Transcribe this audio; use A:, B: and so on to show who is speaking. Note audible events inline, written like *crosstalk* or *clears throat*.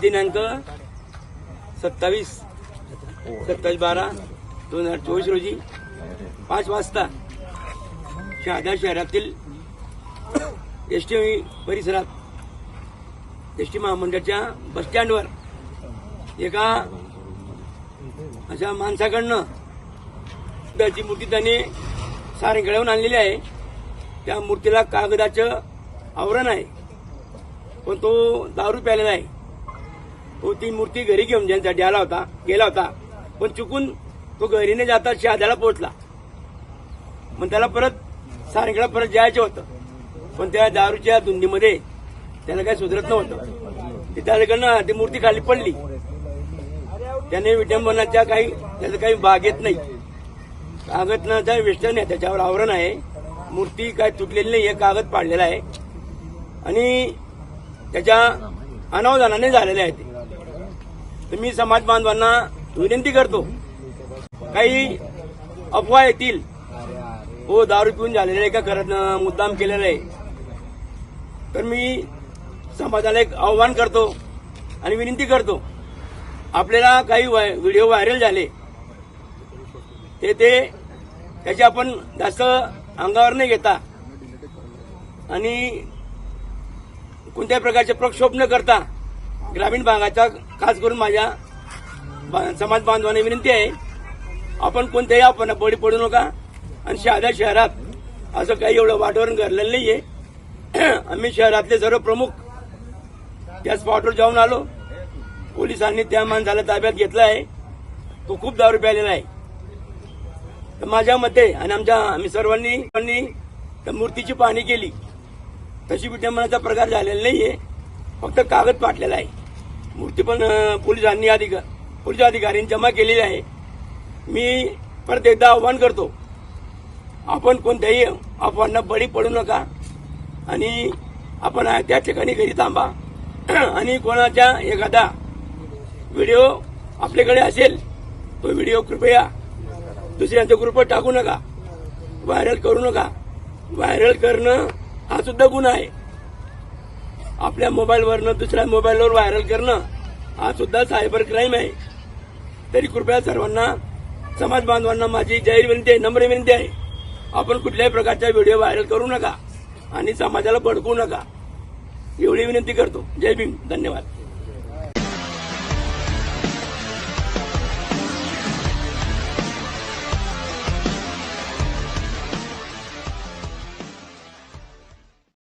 A: दिनांक सत्तावीस सत्तावीस बारा दोन हजार चोवीस रोजी पाच वाजता शहादा शहरातील एस टी परिसरात एस टी महामंडळाच्या बसस्टँडवर एका अशा माणसाकडनं त्याची मूर्ती त्याने सारंगळवून आणलेली आहे. त्या मूर्तीला कागदाचं आवरण आहे. पण तो दारू प्यालेला आहे हो, तो ती मूर्ती घरी घेऊन जाण्यासाठी आला होता गेला होता. पण चुकून तो घरीने जाता शहाद्याला पोहोचला. मग त्याला परत सारंगळा परत जायचं होतं. पण त्या दारूच्या धुंदीमध्ये त्याला काही सुधरत नव्हतं. ते त्याच्याकडनं ती मूर्ती खाली पडली. त्याने विटंबनाच्या काही त्याचं काही भाग येत नाही. कागदनाचा वेस्टर्न आहे त्याच्यावर आवरण आहे. मूर्ती काय तुटलेली नाही हे कागद पाडलेला आहे. आणि त्याच्या अनावधानाने झालेले आहे ते. तर मी समाज बांधवांना विनंती करतो काही अफवा येतील. हो दारू पिऊन झालेलं आहे का? करत मुद्दाम केलेला आहे. तर मी समाजाला एक आव्हान करतो आणि विनंती करतो आपल्याला काही व्हिडिओ व्हायरल झाले ते ते त्याचे आपण जास्त अंगावर नाही घेता आणि कोणत्याही प्रकारचे प्रक्षोभ न करता ग्रामीण भागाचा खास करून माझ्या समाज बांधवांना विनंती आहे आपण कोणत्याही आपण बळी पडू नका. आणि साध्या शहरात असं काही एवढं वातावरण घडलेलं नाहीये. *clears throat* आम्ही शहरातले सर्व प्रमुख त्या स्पॉटवर जाऊन आलो. पोलिसांनी त्या माणसाला ताब्यात घेतला आहे. तो खूप दारू प्यालेला आहे. तर माझ्या मते आणि आमच्या आम्ही सर्वांनी त्या मूर्तीची पाहणी केली. तशी विटंबनाचा प्रकार झालेला नाहीये. फक्त कागद पाटलेला आहे. मूर्ती पण अं, पोलिसांनी अधिक पोलीस अधिकाऱ्यांनी जमा केलेली आहे. मी परत एकदा आव्हान करतो. आपण कोणत्याही अफवांना बळी पडू नका आणि आपण त्या ठिकाणी घरी थांबा. आणि कोणाच्या एखादा व्हिडिओ आपल्याकडे असेल तो व्हिडिओ कृपया दुसऱ्यांच्या ग्रुपवर टाकू नका. व्हायरल करू नका. व्हायरल करणं हा सुद्धा गुन्हा आहे. आपल्या मोबाईलवरनं दुसऱ्या मोबाईलवर व्हायरल करणं हा सुद्धा सायबर क्राईम आहे. तरी कृपया सर्वांना समाज बांधवांना माझी जाहीर विनंती आहे नम्र विनंती आहे. आपण कुठल्याही प्रकारचा व्हिडिओ व्हायरल करू नका आणि समाजाला भडकवू नका. एवढी विनंती करतो. जय भीम. धन्यवाद.